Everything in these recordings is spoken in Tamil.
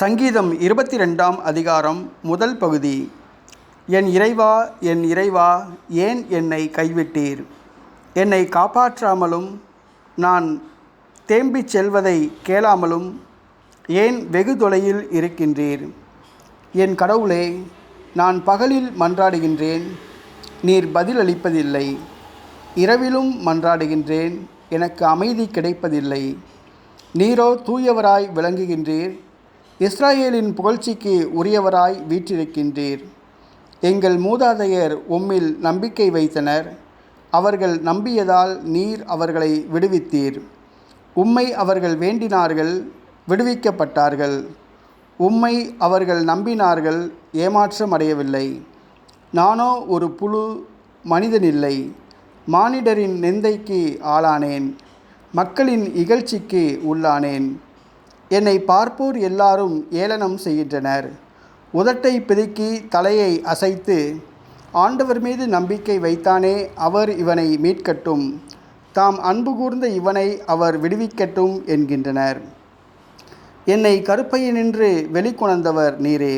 சங்கீதம் இருபத்தி ரெண்டாம் அதிகாரம் முதல் பகுதி. என் இறைவா என் இறைவா ஏன் என்னை கைவிட்டீர்? என்னை காப்பாற்றாமலும் நான் தேம்பிச் செல்வதை கேளாமலும் ஏன் வெகு தொலையில் இருக்கின்றீர்? என் கடவுளே நான் பகலில் மன்றாடுகின்றேன் நீர் பதிலளிப்பதில்லை. இரவிலும் மன்றாடுகின்றேன் எனக்கு அமைதி கிடைப்பதில்லை. நீரோ தூயவராய் விளங்குகின்றீர் இஸ்ராயேலின் புகழ்ச்சிக்கு உரியவராய் வீற்றிருக்கின்றீர். எங்கள் மூதாதையர் உம்மில் நம்பிக்கை வைத்தனர். அவர்கள் நம்பியதால் நீர் அவர்களை விடுவித்தீர். உம்மை அவர்கள் வேண்டினார்கள் விடுவிக்கப்பட்டார்கள். உம்மை அவர்கள் நம்பினார்கள் ஏமாற்றமடையவில்லை. நானோ ஒரு புழு மனிதனில்லை. மானிடரின் நிந்தைக்கு ஆளானேன். மக்களின் இகழ்ச்சிக்கு உள்ளானேன். என்னை பார்ப்போர் எல்லாரும் ஏளனம் செய்கின்றனர். உதட்டை பிதுக்கி தலையை அசைத்து ஆண்டவர் மீது நம்பிக்கை வைத்தானே அவர் இவனை மீட்கட்டும். தாம் அன்பு கூர்ந்த இவனை அவர் விடுவிக்கட்டும் என்கின்றனர். என்னை கருப்பையினின்று வெளிக்கொணர்ந்தவர் நீரே.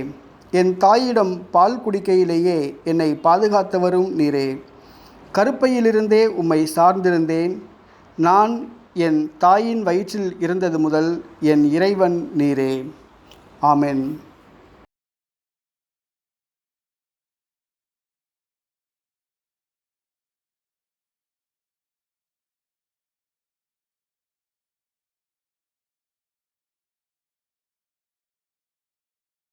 என் தாயிடம் பால் குடிக்கையிலேயே என்னை பாதுகாத்தவரும் நீரே. கருப்பையிலிருந்தே உம்மை சார்ந்திருந்தேன். நான் என் தாயின் வயிற்றில் இருந்தது முதல் என் இறைவன் நீரே. ஆமென்.